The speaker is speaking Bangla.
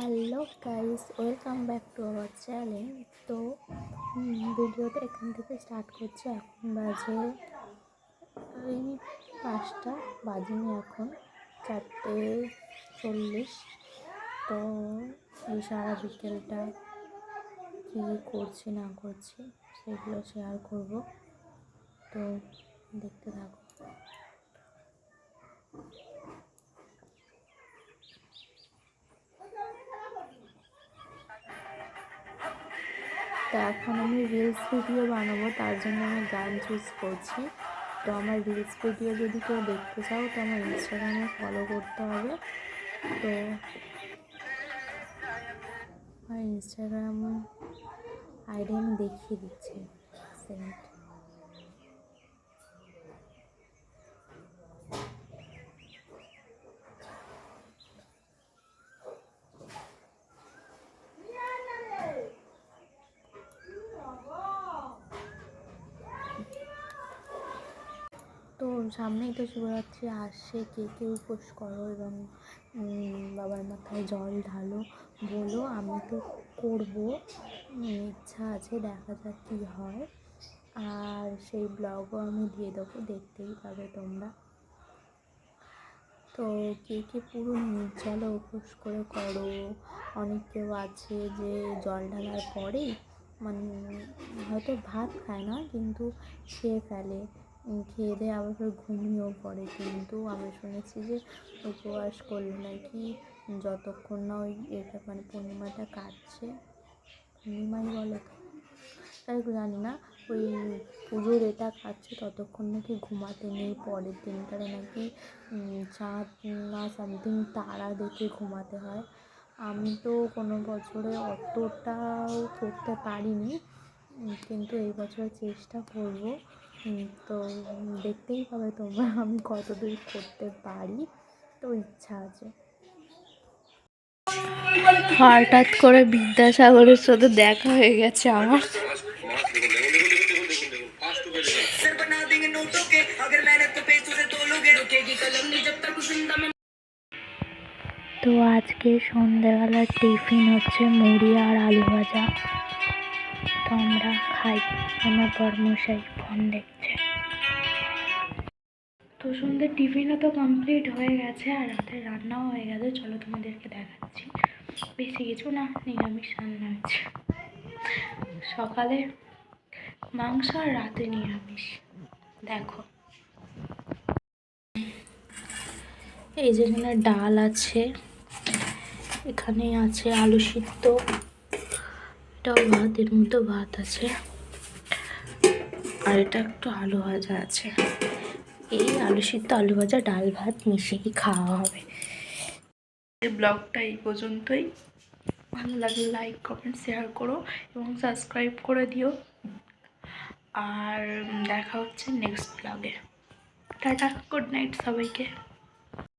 Hello guys, welcome back to our channel. তো ভিডিওটা এখান থেকে স্টার্ট করছি। এখন বাজে ওই পাঁচটা, বাজেনি এখন চারটে চল্লিশ। তো, এই সারা বিকেলটা কী করছি, না করছি, সেগুলো শেয়ার করব। তো, দেখতে থাকো। তো এখন আমি রিলস ভিডিও বানাবো, তার জন্য আমি গান চুজ করছি। তো আমার রিলস ভিডিও যদি কেউ দেখতে চাও, তো আমার ইনস্টাগ্রামে ফলো করতে হবে। তো আমার ইনস্টাগ্রাম আইডি আমি দেখিয়ে দিচ্ছি। সেকেন্ড তো সামনেই তো শিবরাত্রি আসছে, কে কে উপোস করো এবং বাবার মাথায় জল ঢালো, বলো আমি তো করব। ইচ্ছা আছে, দেখা যাক কী হয়। আর সেই ব্লগও আমি দিয়ে দেবো, দেখতেই পাবে তোমরা। তো কে কে পুরো নির্জলা উপোস করে করো? অনেক কেউ আছে যে জল ঢালার পরেই মানে হয়তো ভাত খায় না, কিন্তু খেয়ে ফেলে। খেয়ে দিয়ে আবার ফের ঘুমিয়েও পড়ে। কিন্তু আমি শুনেছি যে উপবাস করলে নাকি যতক্ষণ না ওই এটা মানে পূর্ণিমাটা কাটছে, পূর্ণিমাই বলে তো। তাই জানি না, ওই পুজোর এটা কাটছে ততক্ষণ নাকি ঘুমাতে নেই, পরের দিনটারে নাকি চাঁদ না সামথিং তারা দেখে ঘুমাতে হয়। আমি তো কোনো বছরে অতটাও করতে পারিনি, কিন্তু এই বছর চেষ্টা করব। তো দেখতেই পাবে তোমরা আমি কতদূর করতে পারি। তো ইচ্ছা আছে। হঠাৎ করে বিদ্যাসাগরের সাথে দেখা হয়ে গেছে আমার। তো আজকে সন্ধ্যাবেলার টিফিন হচ্ছে মুড়ি আর আলু ভাজা। তো আমরা খাই, আমার বর্মশাই। ফোন দেখছে। তো সন্ধ্যের টিফিনও তো কমপ্লিট হয়ে গেছে আর রাতের রান্নাও হয়ে গেছে। চলো তোমাদেরকে দেখাচ্ছি। বেশি কিছু না, নিরামিষ রান্না হয়েছে। সকালে মাংস আর রাতে নিরামিষ। দেখো। এই যেখানে ডাল আছে এখানে আছে আলু সিদ্ধ, এটাও ভাতের মতো ভাত আছে। আর এটা একটু আলু ভাজা আছে। এই আলু সিদ্ধ আলু ভাজা, ডাল ভাত মিশিয়ে খাওয়া হবে। এই ব্লগটা এই পর্যন্তই। ভালো লাগলে লাইক কমেন্ট শেয়ার করো এবং সাবস্ক্রাইব করে দিও। আর দেখা হচ্ছে নেক্সট ব্লগে টাটা গুড নাইট সবাইকে।